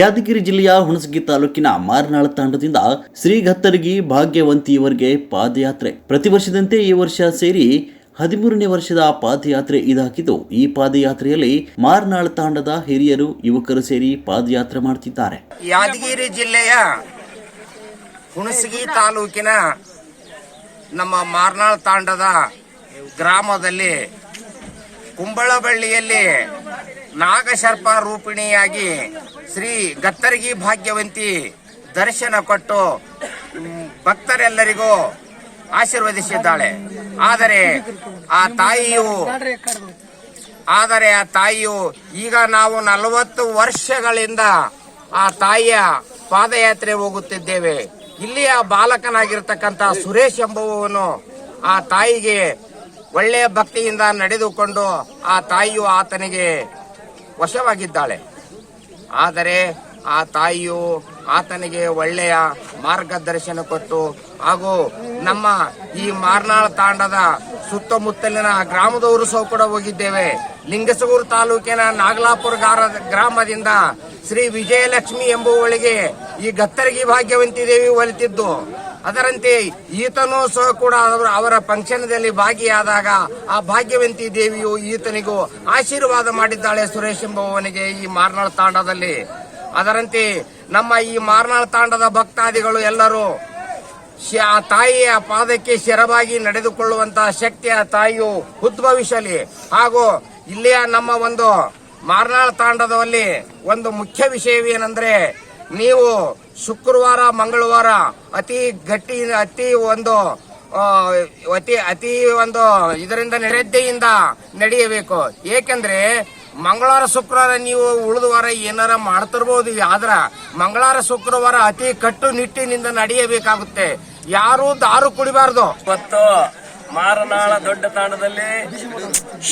ಯಾದಗಿರಿ ಜಿಲ್ಲೆಯ ಹುಣಸಗಿ ತಾಲೂಕಿನ ಮಾರನಾಳ ತಾಂಡದಿಂದ ಶ್ರೀ ಭಾಗ್ಯವಂತಿ ಭಾಗ್ಯವಂತಿಯವರೆಗೆ ಪಾದಯಾತ್ರೆ. ಪ್ರತಿ ವರ್ಷದಂತೆ ಈ ವರ್ಷ ಸೇರಿ ಹದಿಮೂರನೇ ವರ್ಷದ ಪಾದಯಾತ್ರೆ ಇದಾಗಿದ್ದು, ಈ ಪಾದಯಾತ್ರೆಯಲ್ಲಿ ಮಾರನಾಳ ತಾಂಡದ ಹಿರಿಯರು, ಯುವಕರು ಸೇರಿ ಪಾದಯಾತ್ರೆ ಮಾಡುತ್ತಿದ್ದಾರೆ ಯಾದಗಿರಿ ಜಿಲ್ಲೆಯ ಹುಣಸಗಿ ತಾಲೂಕಿನ ನಮ್ಮ ಮಾರ್ನಾಳ್ ತಾಂಡದ ಗ್ರಾಮದಲ್ಲಿ ಕುಂಬಳಬಳ್ಳಿಯಲ್ಲಿ ನಾಗಶರ್ಪ ರೂಪಿಣಿಯಾಗಿ ಶ್ರೀ ಗತ್ತರಿಗಿ ಭಾಗ್ಯವಂತಿ ದರ್ಶನ ಕೊಟ್ಟು ಭಕ್ತರೆಲ್ಲರಿಗೂ ಆಶೀರ್ವದಿಸಿದ್ದಾಳೆ. ಆದರೆ ಆ ತಾಯಿಯು, ಆದರೆ ಆ ತಾಯಿಯು ಈಗ ನಾವು ನಲವತ್ತು ವರ್ಷಗಳಿಂದ ಆ ತಾಯಿಯ ಪಾದಯಾತ್ರೆ ಹೋಗುತ್ತಿದ್ದೇವೆ. ಇಲ್ಲಿಯ ಬಾಲಕನಾಗಿರ್ತಕ್ಕಂಥ ಸುರೇಶ್ ಎಂಬುವನು ಆ ತಾಯಿಗೆ ಒಳ್ಳೆಯ ಭಕ್ತಿಯಿಂದ ನಡೆದುಕೊಂಡು ಆ ತಾಯಿಯು ಆತನಿಗೆ ವಶವಾಗಿದ್ದಾಳೆ. ಆದರೆ ಆ ತಾಯಿಯು ಆತನಿಗೆ ಒಳ್ಳೆಯ ಮಾರ್ಗದರ್ಶನ ಕೊಟ್ಟು, ಹಾಗೂ ನಮ್ಮ ಈ ಮಾರ್ನಾಳ ತಾಂಡದ ಸುತ್ತಮುತ್ತಲಿನ ಗ್ರಾಮದವರು ಸಹ ಕೂಡ ಹೋಗಿದ್ದೇವೆ. ಲಿಂಗಸಗೂರು ತಾಲೂಕಿನ ನಾಗಲಾಪುರ ಗಾರ- ಗ್ರಾಮದಿಂದ ಶ್ರೀ ವಿಜಯಲಕ್ಷ್ಮಿ ಎಂಬುವಳಿಗೆ ಈ ಗತ್ತರಗಿ ಭಾಗ್ಯವಂತಿ ದೇವಿ ಒಲಿತಿದ್ದು. ಅದರಂತೆ ಈತನೂ ಸಹ ಕೂಡ ಅವರು ಅವರ ಫಂಕ್ಷನ್ದಲ್ಲಿ ಭಾಗಿಯಾದಾಗ ಆ ಭಾಗ್ಯವಂತಿ ದೇವಿಯು ಈತನಿಗೂ ಆಶೀರ್ವಾದ ಮಾಡಿದ್ದಾಳೆ ಸುರೇಶ್ ಎಂಬುವವನಿಗೆ ಈ ಮಾರ್ನಾಳ್ ತಾಂಡದಲ್ಲಿ. ಅದರಂತೆ ನಮ್ಮ ಈ ಮಾರ್ನಾಳ್ ತಾಂಡದ ಭಕ್ತಾದಿಗಳು ಎಲ್ಲರೂ ತಾಯಿಯ ಪಾದಕ್ಕೆ ಶಿರವಾಗಿ ನಡೆದುಕೊಳ್ಳುವಂತಹ ಶಕ್ತಿಯ ತಾಯಿಯು ಉದ್ಭವಿಸಲಿ. ಹಾಗೂ ಇಲ್ಲಿಯ ನಮ್ಮ ಒಂದು ಮಾರ್ನಾಳ್ ತಾಂಡದಲ್ಲಿ ಒಂದು ಮುಖ್ಯ ವಿಷಯವೇನೆಂದ್ರೆ ನೀವು ಶುಕ್ರವಾರ, ಮಂಗಳವಾರ ಅತಿ ಗಟ್ಟಿ, ಅತಿ ಒಂದು ಅತಿ ಅತಿ ಒಂದು ಇದರಿಂದ ನಿರದ್ದೆಯಿಂದ ನಡೆಯಬೇಕು. ಏಕೆಂದ್ರೆ ಮಂಗಳವಾರ, ಶುಕ್ರವಾರ ನೀವು ಉಳಿದ ವಾರ ಏನಾರ ಮಾಡ್ತಿರ್ಬೋದು. ಆದ್ರ ಮಂಗಳವಾರ, ಶುಕ್ರವಾರ ಅತಿ ಕಟ್ಟುನಿಟ್ಟಿನಿಂದ ನಡೆಯಬೇಕಾಗುತ್ತೆ. ಯಾರು ದಾರು ಕುಡಿಬಾರ್ದು. ಇವತ್ತು ಮಾರನಾಳ ದೊಡ್ಡ ತಾಣದಲ್ಲಿ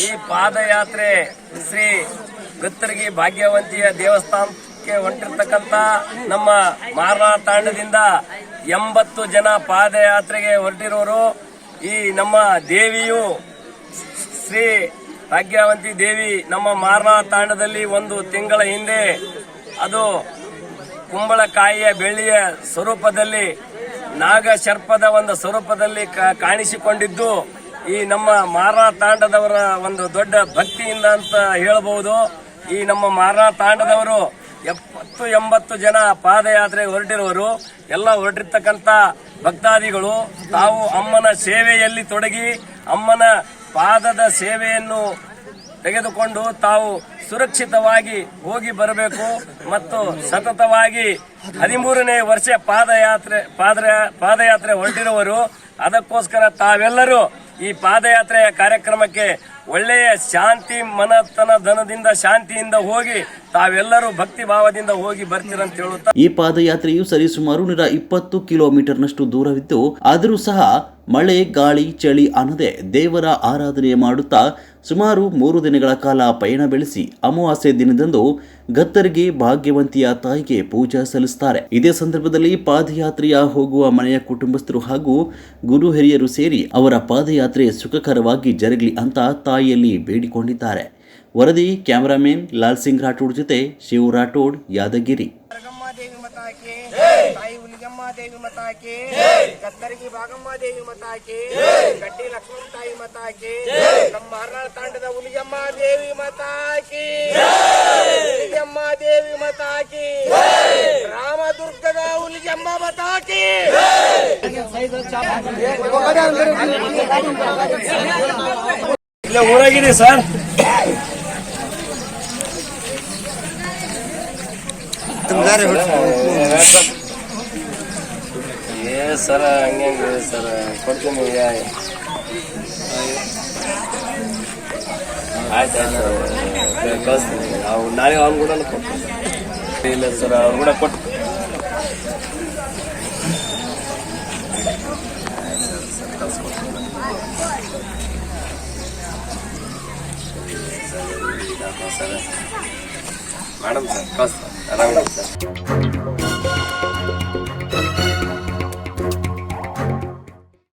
ಈ ಪಾದಯಾತ್ರೆ ಶ್ರೀ ಗತ್ತರಗಿ ಭಾಗ್ಯವಂತಿಯ ಹೊಂಟಿರ್ತಕ್ಕಂತ ನಮ್ಮ ಮಾರ್ನಾ ತಾಂಡದಿಂದ ಎಂಬತ್ತು ಜನ ಪಾದಯಾತ್ರೆಗೆ ಹೊರಟಿರೋರು ಈ ನಮ್ಮ ದೇವಿಯು. ಶ್ರೀ ಭಾಗ್ಯವಂತಿ ದೇವಿ ನಮ್ಮ ಮಾರ್ನಾ ತಾಂಡದಲ್ಲಿ ಒಂದು ತಿಂಗಳ ಹಿಂದೆ ಅದು ಕುಂಬಳಕಾಯಿಯ ಬೆಳ್ಳಿಯ ಸ್ವರೂಪದಲ್ಲಿ ನಾಗ ಸರ್ಪದ ಒಂದು ಸ್ವರೂಪದಲ್ಲಿ ಕಾಣಿಸಿಕೊಂಡಿದ್ದು. ಈ ನಮ್ಮ ಮಾರಾ ತಾಂಡದವರ ಒಂದು ದೊಡ್ಡ ಭಕ್ತಿಯಿಂದ ಅಂತ ಹೇಳಬಹುದು ಈ ನಮ್ಮ ಮಾರಾ ತಾಂಡದವರು ಎಪ್ಪತ್ತು ಎಂಬತ್ತು ಜನ ಪಾದಯಾತ್ರೆ ಹೊರಟಿರುವರು. ಎಲ್ಲ ಹೊರಟಿರ್ತಕ್ಕಂತ ಭಕ್ತಾದಿಗಳು, ತಾವು ಅಮ್ಮನ ಸೇವೆಯಲ್ಲಿ ತೊಡಗಿ, ಅಮ್ಮನ ಪಾದದ ಸೇವೆಯನ್ನು ತೆಗೆದುಕೊಂಡು ತಾವು ಸುರಕ್ಷಿತವಾಗಿ ಹೋಗಿ ಬರಬೇಕು ಮತ್ತು ಸತತವಾಗಿ ಹದಿಮೂರನೇ ವರ್ಷ ಪಾದಯಾತ್ರೆ ಪಾದ ಪಾದಯಾತ್ರೆ ಹೊರಟಿರುವರು. ಅದಕ್ಕೋಸ್ಕರ ತಾವೆಲ್ಲರೂ ಈ ಪಾದಯಾತ್ರೆಯ ಕಾರ್ಯಕ್ರಮಕ್ಕೆ ಒಳ್ಳೆಯ ಶಾಂತಿ ಮನತನ ಧನದಿಂದ ಶಾಂತಿಯಿಂದ ಹೋಗಿ ತಾವೆಲ್ಲರೂ ಭಕ್ತಿ ಭಾವದಿಂದ ಹೋಗಿ ಬರ್ತೀರಂತ ಹೇಳುತ್ತಾ ಈ ಪಾದಯಾತ್ರೆಯು ಸರಿಸುಮಾರು ನೂರ ಇಪ್ಪತ್ತು ಕಿಲೋಮೀಟರ್ನಷ್ಟು ದೂರವಿದ್ದು ಆದರೂ ಸಹ ಮಳೆ, ಗಾಳಿ, ಚಳಿ ಅನ್ನದೆ ದೇವರ ಆರಾಧನೆ ಮಾಡುತ್ತಾ ಸುಮಾರು ಮೂರು ದಿನಗಳ ಕಾಲ ಪಯಣ ಬೆಳೆಸಿ ಅಮಾವಾಸ್ಯೆ ದಿನದಂದು ಗತ್ತರಿಗೆ ಭಾಗ್ಯವಂತಿಯ ತಾಯಿಗೆ ಪೂಜಾ ಸಲ್ಲಿಸುತ್ತಾರೆ. ಇದೇ ಸಂದರ್ಭದಲ್ಲಿ ಪಾದಯಾತ್ರೆಯ ಹೋಗುವ ಮನೆಯ ಕುಟುಂಬಸ್ಥರು ಹಾಗೂ ಗುರು ಹಿರಿಯರು ಸೇರಿ ಅವರ ಪಾದಯಾತ್ರೆ ಸುಖಕರವಾಗಿ ಜರುಗಲಿ ಅಂತ ತಾಯಿಯಲ್ಲಿ ಬೇಡಿಕೊಂಡಿದ್ದಾರೆ. ವರದಿ, ಕ್ಯಾಮರಾಮನ್ ಲಾಲ್ ಸಿಂಗ್ ರಾಠೋಡ್ ಜೊತೆ ಶಿವ ರಾಠೋಡ್, ಯಾದಗಿರಿ. ಹುಲಿಗಮ್ಮ ದೇವಿ ಮತಾಕೆ ಕತ್ತರಗಿ ಭಾಗಮ್ಮ ದೇವಿ ಮತಾಕೆ ಗಡ್ಡಿ ಲಕ್ಷ್ಮಣ ತಾಯಿ ಮತಾಕೆ ನಮ್ಮ ಮಾರ್ನಾಳ ತಾಂಡದ ಹುಲಿಗಮ್ಮ ದೇವಿ ಮತಾಕಿ ಹುಲಿಗಮ್ಮ ದೇವಿ ಮತಾಕಿ ರಾಮದುರ್ಗದ ಹುಲಿಗಮ್ಮ ಮತಾಕಿ ಇಲ್ಲ ಊರಾಗಿದೆ ಸರ್ ಏ ಸರ, ಹಂಗೆ ಸರ. ಕೊಡ್ತೀನಿ ಆಯ್ತು ಆಯ್ತು ಕಳಿಸ್ತೀನಿ. ಅವು ನಾಳೆ ಅವ್ನು ಕೂಡ ಕೊಡ್ತೀನಿ. ಇಲ್ಲ, ಸರ್, ಅವ್ರು ಕೂಡ ಕೊಟ್ಟು. ಮೇಡಮ್ ಸರ್ ಆರಾಮಿದೆ ಸರ್.